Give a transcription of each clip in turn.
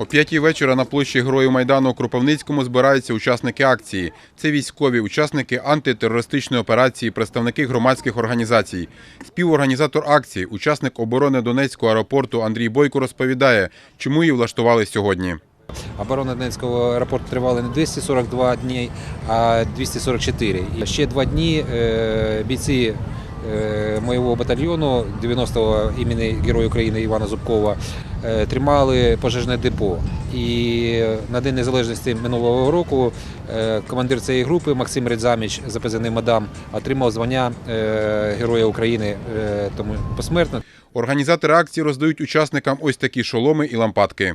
О п'ятій вечора на площі Героїв Майдану у Кропивницькому збираються учасники акції. Це військові, учасники антитерористичної операції, представники громадських організацій. Співорганізатор акції, учасник оборони Донецького аеропорту Андрій Бойко розповідає, чому її влаштували сьогодні. Оборона Донецького аеропорту тривала не 242 дні, а 244. І ще два дні е, бійці моєго батальйону 90-го імені Героя України Івана Зубкова е, тримали пожежне депо. І на День Незалежності минулого року е, командир цієї групи Максим Редзаміч, за позивним мадам, отримав звання е, Героя України е, тому посмертно. Організатори акції роздають учасникам ось такі шоломи і лампадки.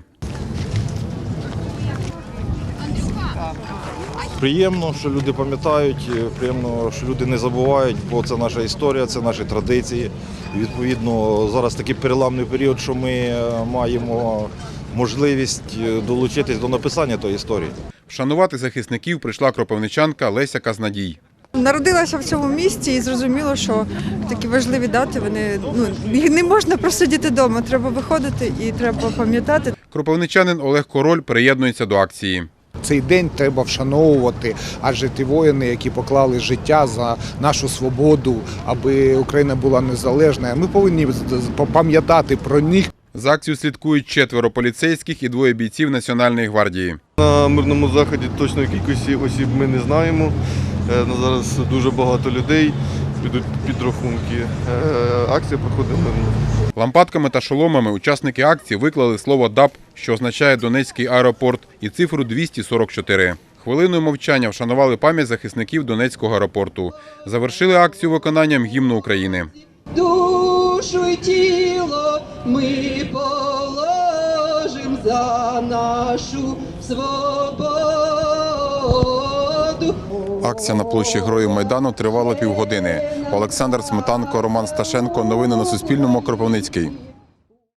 Приємно, що люди пам'ятають, приємно, що люди не забувають, бо це наша історія, це наші традиції. І, Відповідно, зараз такий переламний період, що ми е, маємо можливість е, долучитись до написання тої історії. Вшанувати захисників прийшла кропивничанка Леся Казнадій. Народилася в цьому місті і зрозуміло, що такі важливі дати вони ну їх не можна просидіти вдома. Треба виходити і треба пам'ятати. Кропивничанин Олег Король приєднується до акції. Цей день треба вшановувати, адже ті воїни, які поклали життя за нашу свободу, аби Україна була незалежна. Ми повинні пам'ятати про них. За акцію слідкують четверо поліцейських і двоє бійців Національної гвардії. На мирному заході точної кількості осіб ми не знаємо. Е, На зараз дуже багато людей підуть підрахунки. Е, Акція проходить мирно. Лампадками та шоломами учасники акції виклали слово ДАП, що означає Донецький аеропорт, і цифру 244. Хвилиною мовчання вшанували пам'ять захисників Донецького аеропорту. Завершили акцію виконанням гімну України. душу й тіло ми положим за нашу свободу. Акція на площі Героїв Майдану тривала півгодини. Олександр Сметанко, Роман Сташенко. Новини на Суспільному. Кропивницький.